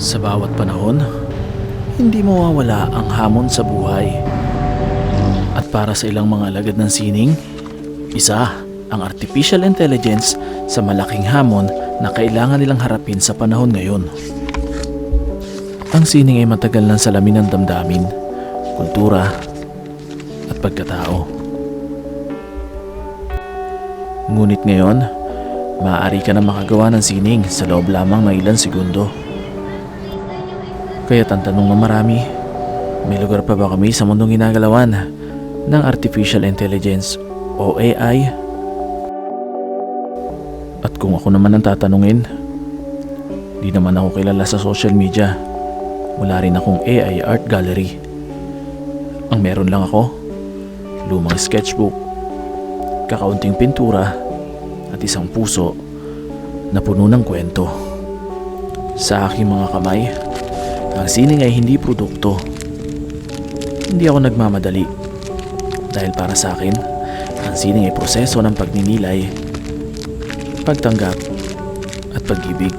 Sa bawat panahon, hindi mawawala ang hamon sa buhay. At para sa ilang mga alagad ng sining, isa ang artificial intelligence sa malaking hamon na kailangan nilang harapin sa panahon ngayon. Ang sining ay matagal ng salamin ng damdamin, kultura, at pagkatao. Ngunit ngayon, maaari ka na makagawa ng sining sa loob lamang ng ilang segundo. Kaya ang tanong ng marami, may lugar pa ba kami sa mundong ginagalawan ng artificial intelligence o AI? At kung ako naman ang tatanungin, di naman ako kilala sa social media. Wala rin akong AI art gallery. Ang meron lang ako, lumang sketchbook, kakaunting pintura, at isang puso na puno ng kwento. Sa aking mga kamay, ang sining ay hindi produkto. Hindi ako nagmamadali. Dahil para sa akin, ang sining ay proseso ng pagninilay, pagtanggap, at pag-ibig.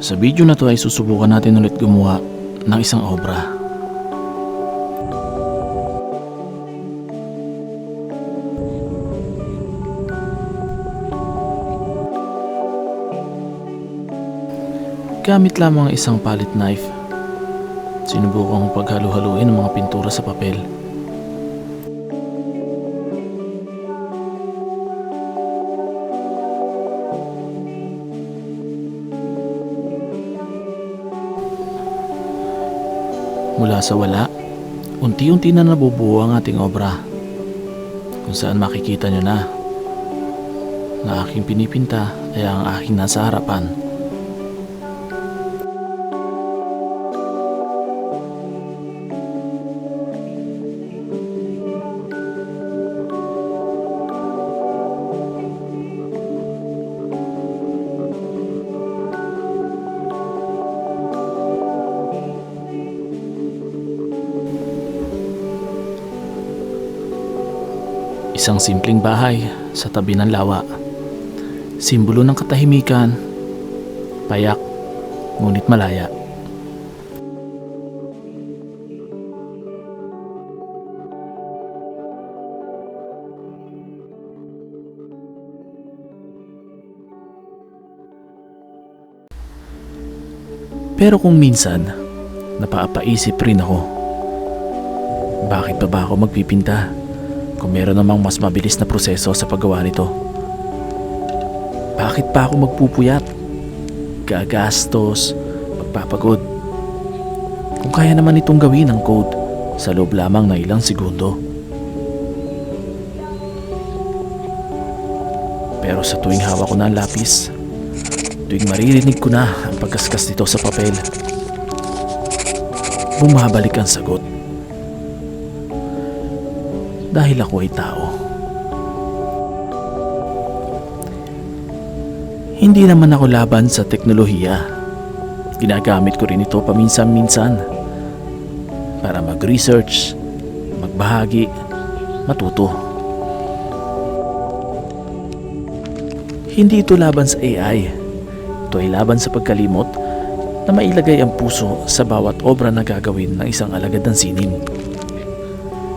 Sa video na to ay susubukan natin ulit gumawa ng isang obra. Gamit lamang ang isang palette knife. Sinubukan kong paghalo-haluin ang mga pintura sa papel. Mula sa wala, unti-unti na nabubuo ang ating obra. Kung saan makikita nyo na na aking pinipinta ay ang aking nasa harapan. Isang simpleng bahay sa tabi ng lawa. Simbolo ng katahimikan, payak, ngunit malaya. Pero kung minsan, napapaisip rin ako, bakit pa ba ako magpipinta? Kung meron namang mas mabilis na proseso sa paggawa nito. Bakit pa ako magpupuyat? Gagastos, magpapagod. Kung kaya naman itong gawin ng code sa loob lamang ng ilang segundo. Pero sa tuwing hawak ko na ang lapis, tuwing maririnig ko na ang pagkaskas nito sa papel, bumabalik ang sagot dahil ako ay tao. Hindi naman ako laban sa teknolohiya. Ginagamit ko rin ito paminsan-minsan para mag-research, magbahagi, matuto. Hindi ito laban sa AI. Ito ay laban sa pagkalimot na mailagay ang puso sa bawat obra na gagawin ng isang alagad ng sining.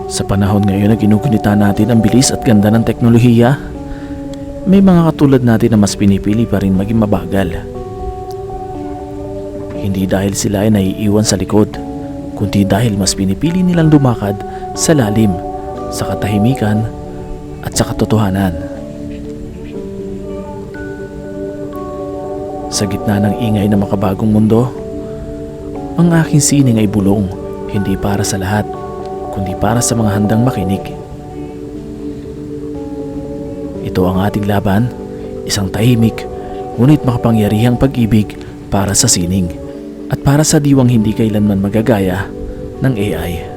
Sa panahon ngayon na ginugunita natin ang bilis at ganda ng teknolohiya, may mga katulad natin na mas pinipili pa rin maging mabagal. Hindi dahil sila ay naiiwan sa likod, kundi dahil mas pinipili nilang dumakad sa lalim, sa katahimikan at sa katotohanan. Sa gitna ng ingay ng makabagong mundo, ang aking sining ay bulong, hindi para sa lahat kundi para sa mga handang makinig. Ito ang ating laban, isang tahimik, ngunit makapangyarihang pag-ibig para sa sining at para sa diwang hindi kailanman magagaya ng AI.